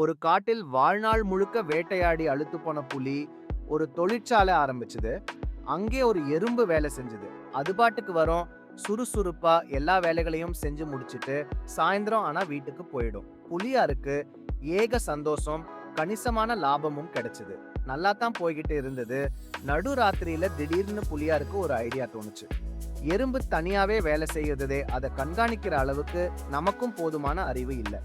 ஒரு காட்டில் வாழ்நாள் முழுக்க வேட்டையாடி அழுத்து போன புலி ஒரு தொழிற்சாலை ஆரம்பிச்சது. அங்கே ஒரு எறும்பு வேலை செஞ்சது. அது பாட்டுக்கு வரும். சுறுசுறுப்பா எல்லா வேலைகளையும் செஞ்சு முடிச்சிட்டு சாயந்தரம் ஆனா வீட்டுக்கு போயிடும். புலியாருக்கு ஏக சந்தோஷம் கணிசமான லாபமும் கிடைச்சது. நல்லா தான் போய்கிட்டு இருந்தது. நடு ராத்திரியில திடீர்னு புலியாருக்கு ஒரு ஐடியா தோணுச்சு. எறும்பு தனியாவே வேலை செய்யறதே அதை கண்காணிக்கிற அளவுக்கு நமக்கும் போதுமான அறிவு இல்லை.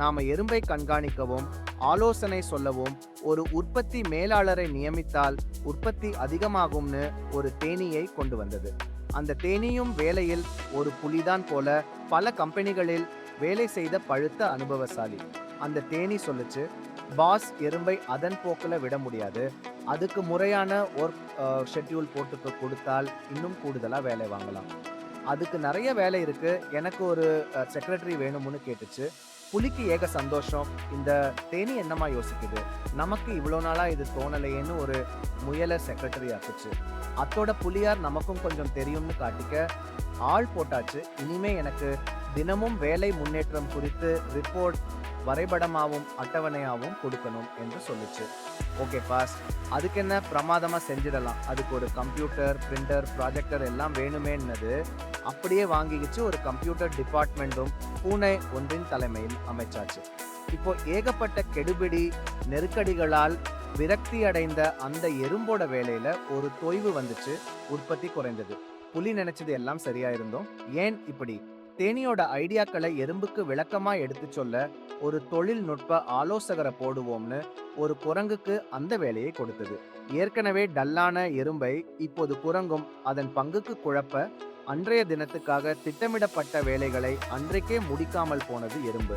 நாம எறும்பை கண்காணிக்கவும் ஆலோசனை சொல்லவும் ஒரு உற்பத்தி மேலாளரை நியமித்தால் உற்பத்தி அதிகமாகும்னு ஒரு தேனியை கொண்டு வந்தது. அந்த தேனியும் வேலையில் ஒரு புலிதான் போல பல கம்பெனிகளில் வேலை செய்த பழுத்த அனுபவசாலி. அந்த தேனி சொல்லுச்சு பாஸ் எறும்பை அதன் போக்கில் விட முடியாது. அதுக்கு முறையான ஒர்க் ஷெட்யூல் போட்டு கொடுத்தால் இன்னும் கூடுதலாக வேலை வாங்கலாம். அதுக்கு நிறைய வேலை இருக்குது எனக்கு ஒரு செக்ரட்டரி வேணும்னு கேட்டுச்சு. புலிக்கு ஏக சந்தோஷம். இந்த தேனி என்னமா யோசிக்குது? நமக்கு இவ்வளோ நாளாக இது தோணலையேன்னு ஒரு முயலை செக்ரட்டரி ஆக்குச்சு. அத்தோட புலியார் நமக்கும் கொஞ்சம் தெரியும்னு காட்டிக்க ஆள் போட்டாச்சு. இனிமே எனக்கு தினமும் வேலை முன்னேற்றம் குறித்து ரிப்போர்ட் வரைபடமாகவும் அட்டவணையாகவும் கொடுக்கணும் என்று சொல்லுச்சு. ஓகே பாஸ் அதுக்கு என்ன பிரமாதமாக செஞ்சிடலாம். அதுக்கு ஒரு கம்ப்யூட்டர் பிரிண்டர் ப்ராஜெக்டர் எல்லாம் வேணுமேன்னது அப்படியே வாங்கிக்கிச்சு ஒரு கம்ப்யூட்டர் டிபார்ட்மெண்ட்டும் பூனே ஒன்றின் தலைமையில் அமைச்சாச்சு. இப்போ ஏகப்பட்ட கெடுபிடி நெருக்கடிகளால் விரக்தி அடைந்த அந்த எறும்போட வேலையில ஒரு தொய்வு வந்துச்சு உற்பத்தி குறைந்தது. புலி நினைச்சது எல்லாம் சரியா இருந்தோம் ஏன் இப்படி? தேனியோட ஐடியாக்களை எறும்புக்கு விளக்கமா எடுத்து சொல்ல ஒரு தொழில்நுட்ப ஆலோசகரை போடுவோம்னு ஒரு குரங்குக்கு அந்த வேலையை கொடுத்தது. ஏற்கனவே டல்லான எறும்பை இப்போது குரங்கும் அதன் பங்குக்கு குழப்ப அன்றைய தினத்துக்காக திட்டமிடப்பட்ட வேலைகளை அன்றைக்கே முடிக்காமல் போனது எறும்பு.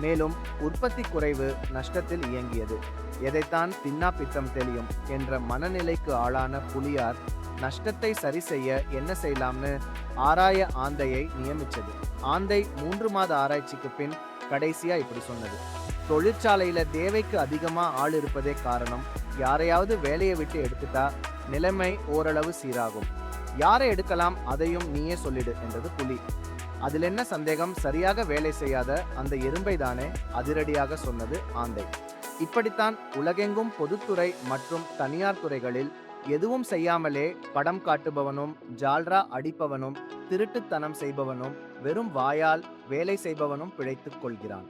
மேலும் உற்பத்தி குறைவு நஷ்டத்தில் இயங்கியது. எதைத்தான் தின்னா பித்தம் தெளியும் என்ற மனநிலைக்கு ஆளான புலியார் நஷ்டத்தை சரி செய்ய என்ன செய்யலாம்னு ஆராய ஆந்தையை நியமிச்சது. ஆந்தை மூன்று மாத ஆராய்ச்சிக்கு பின் கடைசியா இப்படி சொன்னது. தொழிற்சாலையில தேவைக்கு அதிகமா ஆள் இருப்பதே காரணம். யாரையாவது வேலையை விட்டு எடுத்துட்டா நிலைமை ஓரளவு சீராகும். யாரை எடுக்கலாம் அதையும் நீயே சொல்லிடு என்றது புலி. அதில் என்ன சந்தேகம்? சரியாக வேலை செய்யாத அந்த எறும்பை தானே அதிரடியாக சொன்னது ஆந்தை. இப்படித்தான் உலகெங்கும் பொதுத்துறை மற்றும் தனியார் துறைகளில் எதுவும் செய்யாமலே படம் காட்டுபவனும் ஜால்ரா அடிப்பவனும் திருட்டுத்தனம் செய்பவனும் வெறும் வாயால் வேலை செய்பவனும் பிழைத்துக் கொள்கிறான்.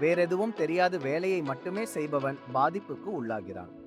வேறெதுவும் தெரியாது வேலையை மட்டுமே செய்பவன் பாதிப்புக்கு உள்ளாகிறான்.